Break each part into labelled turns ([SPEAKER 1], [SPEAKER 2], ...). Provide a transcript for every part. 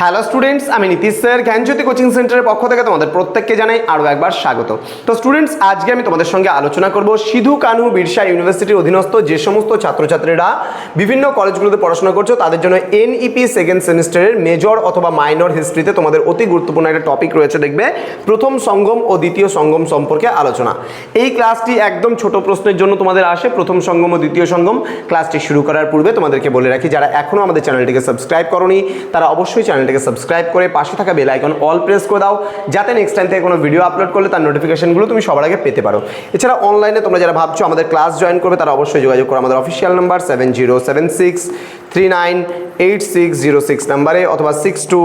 [SPEAKER 1] Hello students আমি Nitish sir, জ্ঞানজ্যোতি coaching সেন্টারের পক্ষ থেকে তোমাদের প্রত্যেককে জানাই আরও একবার স্বাগত। তো স্টুডেন্টস আজকে আমি তোমাদের সঙ্গে আলোচনা করব সিধু কানু বিরসা ইউনিভার্সিটির অধীনস্থ যে সমস্ত ছাত্রছাত্রীরা বিভিন্ন কলেজগুলোতে পড়াশোনা করছ, তাদের জন্য এনইপি সেকেন্ড সেমিস্টারের মেজর অথবা মাইনর হিস্ট্রিতে তোমাদের অতি গুরুত্বপূর্ণ একটা টপিক রয়েছে দেখবে। প্রথম সঙ্গম ও দ্বিতীয় সঙ্গম সম্পর্কে আলোচনা। এই ক্লাসটি একদম ছোট প্রশ্নের জন্য তোমাদের আসে। প্রথম সঙ্গম ও দ্বিতীয় সঙ্গম ক্লাসটি শুরু করার পূর্বে তোমাদেরকে বলে রাখি, যারা এখনও আমাদের চ্যানেলটিকে সাবস্ক্রাইব করনি, তারা অবশ্যই চ্যানেলটিকে সাবস্ক্রাইব করে পাশে থাকা বেল আইকন অল প্রেস করে দাও, যাতে নেক্সট টাইম থেকে কোনো ভিডিও আপলোড করলে তার নোটিফিকেশনগুলো তুমি সবার আগে পেতে পারো। এছাড়া অনলাইনে তোমরা যারা ভাবছ আমাদের ক্লাস জয়েন করবে, তারা অবশ্যই যোগাযোগ করো আমাদের official number seven zero seven six three nine eight six zero six নাম্বারে অথবা six two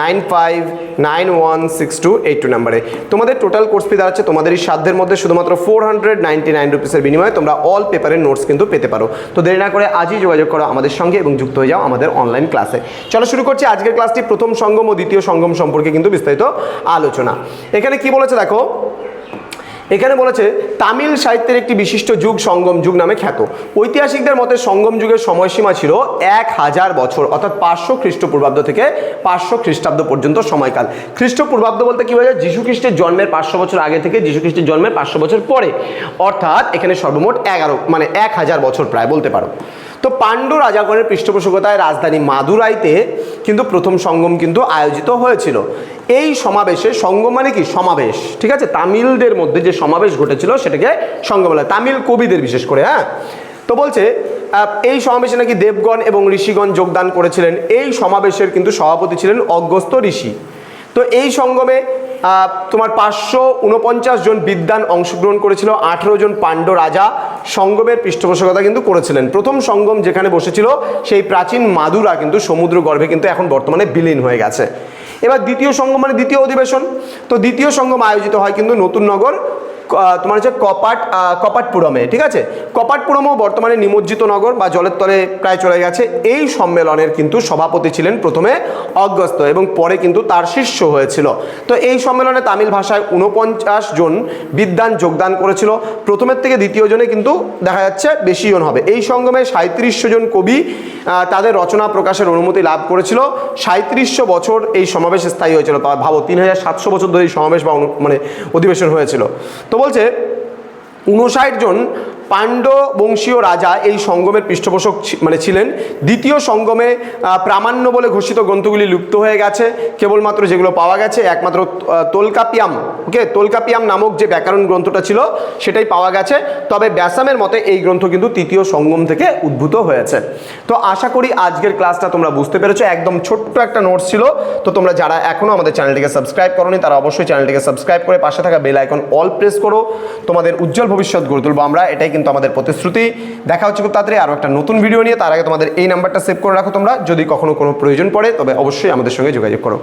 [SPEAKER 1] nine five nine one six two eight two নাম্বারে তোমাদের টোটাল কোর্স ফি দাঁড়াচ্ছে তোমাদের এই সাধ্যের মধ্যে, শুধুমাত্র ফোর হান্ড্রেড নাইনটি নাইন রুপিসের বিনিময়ে তোমরা অল পেপারের নোটস কিন্তু পেতে পারো। তো দেরি না করে আজই যোগাযোগ করো আমাদের সঙ্গে এবং যুক্ত হয়ে যাও আমাদের অনলাইন ক্লাসে চলো শুরু করছি আজকের ক্লাসটি প্রথম সঙ্গম ও দ্বিতীয় সঙ্গম সম্পর্কে কিন্তু বিস্তারিত আলোচনা। এখানে কি বলেছে দেখো? এখানে বলেছে, তামিল সাহিত্যের একটি বিশিষ্ট যুগ সঙ্গম যুগ নামে খ্যাত। ঐতিহাসিকদের মতে সঙ্গম যুগের সময়সীমা ছিল এক হাজার বছর, অর্থাৎ পাঁচশো খ্রিস্টপূর্বাব্দ থেকে পাঁচশো খ্রিস্টাব্দ পর্যন্ত সময়কাল। খ্রিস্টপূর্বাব্দ বলতে কি বোঝায়? যীশু খ্রিস্টের জন্মের পাঁচশো বছর আগে থেকে যীশু খ্রিস্টের জন্মের পাঁচশো বছর পরে। অর্থাৎ এখানে সর্বমোট এগারো মানে এক হাজার বছর প্রায়, বলতে পারো। তো পাণ্ডু রাজাগণের পৃষ্ঠপোষকতায় রাজধানী মাদুরাইতে কিন্তু প্রথম সঙ্গম কিন্তু আয়োজিত হয়েছিল। এই সমাবেশে সঙ্গম মানে কি? সমাবেশ, ঠিক আছে? তামিলদের মধ্যে যে সমাবেশ ঘটেছিল সেটাকে সঙ্গম বলা। তামিল কবিদের বিশেষ করে হ্যাঁ? তো বলছে এই সমাবেশে নাকি দেবগণ এবং ঋষিগণ যোগদান করেছিলেন। এই সমাবেশের কিন্তু সভাপতি ছিলেন অগস্ত ঋষি। তো এই সঙ্গমে তোমার পাঁচশো উনপঞ্চাশ জন বিদ্যান অংশগ্রহণ করেছিল, আঠেরো জন পাণ্ড রাজা সঙ্গমের পৃষ্ঠপোষকতা কিন্তু করেছিলেন। প্রথম সঙ্গম যেখানে বসেছিল, সেই প্রাচীন মাদুরা কিন্তু সমুদ্র গর্ভে কিন্তু এখন বর্তমানে বিলীন হয়ে গেছে। এবার দ্বিতীয় সঙ্গম মানে দ্বিতীয় অধিবেশন। তো দ্বিতীয় সঙ্গম আয়োজিত হয় কিন্তু নতুন নগর তোমার হচ্ছে কপাট কপাটপুরমে, ঠিক আছে? কপাটপুরমও বর্তমানে নিমজ্জিত নগর বা জলের তলে প্রায় চলে গেছে। এই সম্মেলনের কিন্তু সভাপতি ছিলেন প্রথমে অগস্ত এবং পরে কিন্তু তার শিষ্য হয়েছিল। তো এই সম্মেলনে তামিল ভাষায় উনপঞ্চাশ জন বিদ্যান যোগদান করেছিল। প্রথমের থেকে দ্বিতীয় জনে কিন্তু দেখা যাচ্ছে বেশি জন হবে। এই সঙ্গমে সাঁত্রিশশো জন কবি তাদের রচনা প্রকাশের অনুমতি লাভ করেছিল। সাঁত্রিশশো বছর এই সমাবেশ স্থায়ী হয়েছিল। ভাবো, তিন হাজার সাতশো বছর ধরে এই সমাবেশ বা মানে অধিবেশন হয়েছিল। তো বলছে উনষাট জন পাণ্ড বংশীয় রাজা এই সঙ্গমের পৃষ্ঠপোষক মানে ছিলেন। দ্বিতীয় সঙ্গমে প্রামাণ্য বলে ঘোষিত গ্রন্থগুলি লুপ্ত হয়ে গেছে। কেবলমাত্র যেগুলো পাওয়া গেছে, একমাত্র তোলকাপিয়াম ওকে তোলকাপিয়াম নামক যে ব্যাকরণ গ্রন্থটা ছিল, সেটাই পাওয়া গেছে। তবে ব্যাসামের মতে এই গ্রন্থ কিন্তু তৃতীয় সঙ্গম থেকে উদ্ভূত হয়েছে। তো আশা করি আজকের ক্লাসটা তোমরা বুঝতে পেরেছ। একদম ছোট্ট একটা নোটস ছিল। তো তোমরা যারা এখনও আমাদের চ্যানেলটিকে সাবস্ক্রাইব করোনি, তারা অবশ্যই চ্যানেলটিকে সাবস্ক্রাইব করে পাশে থাকা বেল আইকন অল প্রেস করো। তোমাদের উজ্জ্বল ভবিষ্যৎ গড়ে তুলবো আমরা। এটাই কিন্তু আমাদের প্রতিশ্রুতি। দেখা হচ্ছে খুব তাড়াতাড়ি আরও একটা নতুন ভিডিও নিয়ে। তার আগে তোমাদের এই নাম্বারটা সেভ করে রাখো তোমরা। যদি কখনো কোনো প্রয়োজন পড়ে, তবে অবশ্যই আমাদের সঙ্গে যোগাযোগ করো।